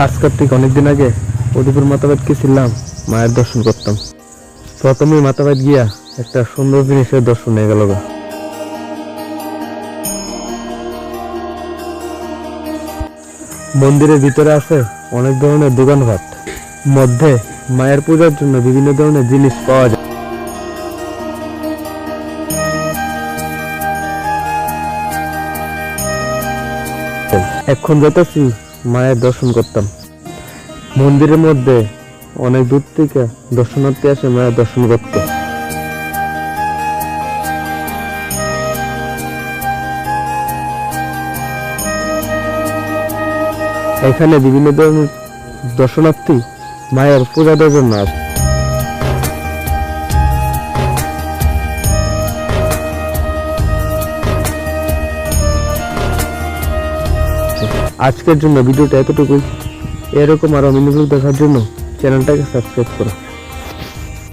আজকের ঠিক অনেকদিন আগে অধিপুর মাতাবাদ ছিলাম, মায়ের দর্শন করতাম। প্রথমেই মাতাবাদ গিয়া একটা সুন্দর জিনিসের দর্শন হয়ে গেল। মন্দিরের ভিতরে আছে অনেক ধরনের দোকানপাট মধ্যে মায়ের পূজার জন্য বিভিন্ন ধরনের জিনিস পাওয়া যায়। এখন যেতেছি মায়ের দর্শন করতাম। মন্দিরের মধ্যে অনেক দূর থেকে দর্শনার্থী আসে, মায়ের দর্শন করতে। এখানে বিভিন্ন ধরনের দর্শনার্থী মায়ের পূজা দেওয়ার জন্য আসে। আজকের জন্য ভিডিওটা এতটুকুই। এরকম আরও মিনিগুলো দেখার জন্য চ্যানেলটাকে সাবস্ক্রাইব করো।